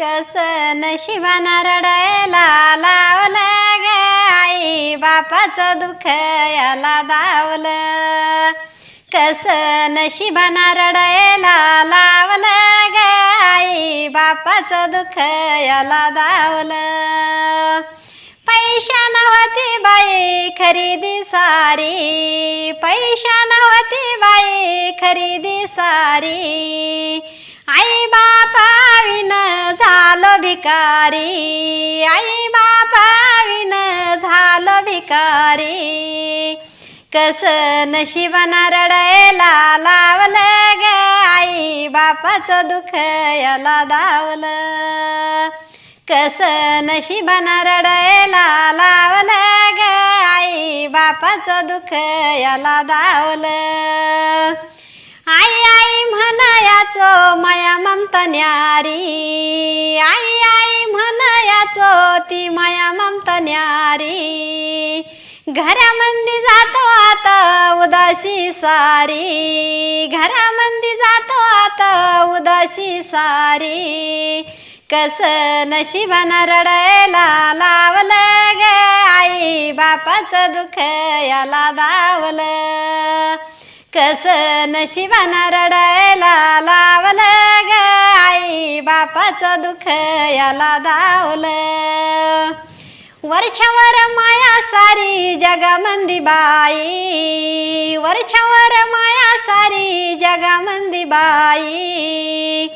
कस नशिबाना रडायला लावलं ग आई. बापाचं दुःख याला दावलं. कस नशिबाना रडायला लावलं ग आई. बापाचं दुःख याला दावलं. पैशा नव्हती बाई खरेदी सारी. पैशा नव्हती बाई खरेदी सारी. भिकारी. आई बापा विन झालो भिकारी. कस नशिबाना रडायला लावलं ग आई. बापाचं दुःख याला दावलं. कस नशिबाना रडायला लावलं ग आई. बापाचं दुःख याला दावलं. आई आई म्हणायाचो माया ममता न्यारी. होती ती माया ममता न्यारी घरामंदी जातो आता उदासी सारी. घरामंदी जातो आता उदासी सारी. कस नशिबाना रडायला लावलं ग आई. बापाचं दुःख याला दावलं. कस नशिबाना रडायला लावलं ग बापाचं दुःख याला दावलं वरच्यावर माया सारी जगामंदी बाई. वरच्यावर माया सारी जगामंदी बाई.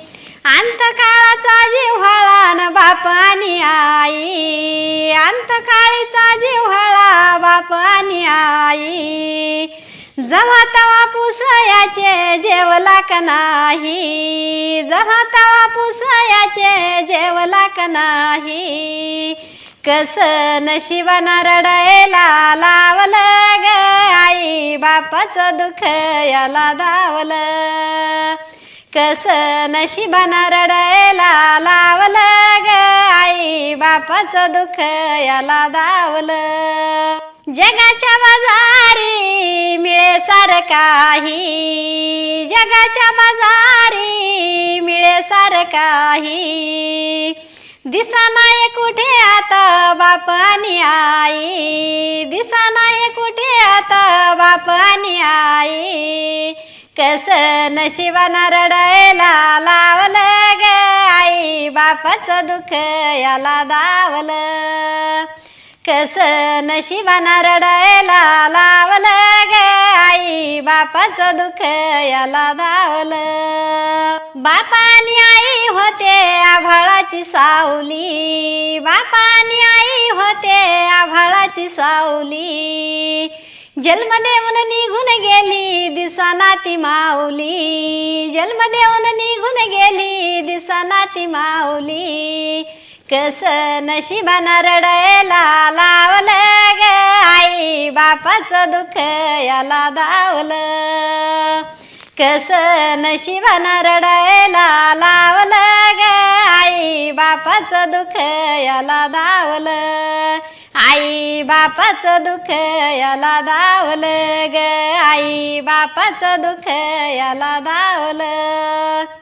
अंतकाळाचा जिव्हाळा न बाप आणि आई. अंतकाळीचा जिव्हाळा बाप आणि आई. जव्हा तवा पुसयाचे जेवला का नाही? जव्हा तवा पुसयाचे जेवला का नाही? कस नशिबाना रडायला लावलं ग आई? बापाचं दुःख याला दावलं. कस नशिबाना रडायला लावलं ग आई? बापाचं दुःख याला दावलं जगाच्या बाजारी मिळे सार काही. जगाच्या बाजारी मिळे सार काही. दिसा नाही कुठे आता बाप आणि आई? दिसा नाही कुठे आता बाप आणि आई? कस नशिबाना रडायला लावलं ग आई? बापाचं दुःख याला दावलं. कस नशिबाना रडायला लावलं ग आई? बापाचं दुःख याला दावलं. बापानी आई होते आभाळाची सावली. बापानी आई होते आभाळाची सावली. जन्म देऊन निघू दिसना ती माऊली. जन्म देऊन निघून गेली. दिसना ती माऊली. कस नशिबाना रडायला लावलं ग आई. बापाचं दुःख याला दावलं. कस नशिबाना रडायला लावलं ग आई. बापाचं दुःख याला दावलं. आई बापाचं दुःख याला धावलं ग. आई बापाचं दुःख याला धावलं.